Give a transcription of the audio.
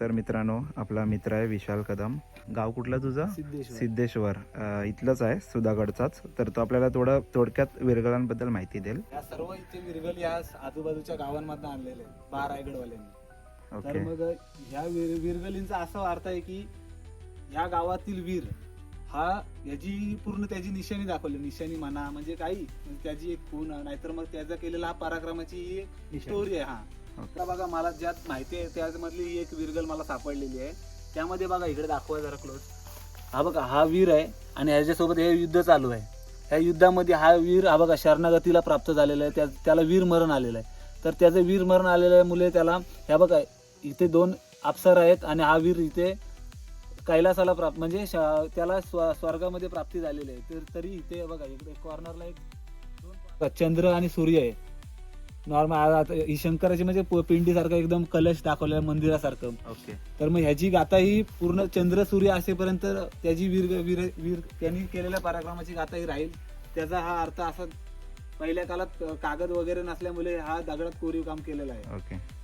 तर मित्रांनो आपला मित्र आहे विशाल कदम. गाव कुठलं तुझं? सिद्धेश्वर. इथलंच आहे सुधागडचाच. तर तो आपल्याला थोडं थोडक्यात विरगळांबद्दल माहिती देईल. या सर्व इथे विरगल या आजूबाजूच्या गावांमधून आणलेले बार रायगडवाल्यांनी तर ओके. मग ह्या विर- विरगलींचा असा अर्थ आहे की या गावातील वीर हा याची पूर्ण त्याची निशाणी दाखवली. निशाणी म्हणा म्हणजे काही त्याची एक खून नाहीतर मग त्याचा केलेला हा पराक्रमाची स्टोरी आहे हा. आता बघा मला ज्यात माहिती आहे त्यामधली ही एक विरगल मला सापडलेली आहे. त्यामध्ये बघा इकडे दाखवा जरा क्लोज हा बघा हा वीर आहे आणि ह्याच्यासोबत हे युद्ध चालू आहे. ह्या युद्धामध्ये हा वीर हा बघा शरणागतीला प्राप्त झालेला आहे. त्या त्याला वीर मरण आलेलं आहे. तर त्याचं वीर मरण आलेल्या मुले त्याला ह्या बघा इथे दोन अप्सर आहेत आणि हा वीर इथे कैलासाला प्राप्त म्हणजे श- त्याला स्व स्वर्गामध्ये प्राप्ती झालेली आहे. तर तरी इथे बघा इकडे कॉर्नरला एक चंद्र आणि सूर्य आहे. नॉर्मल ही शंकराची म्हणजे प- पिंडीसारखं एकदम कलश दाखवलेला मंदिरासारखं. ओके. तर मग ह्याची गाथा ही पूर्ण चंद्र सूर्य असेपर्यंत त्याची वीर वीर वीर त्यांनी केलेल्या पराक्रमाची गाथा ही राहील. त्याचा हा अर्थ असा पहिल्या काळात कागद वगैरे नसल्यामुळे हा दगडात कोरीव काम केलेला आहे. ओके.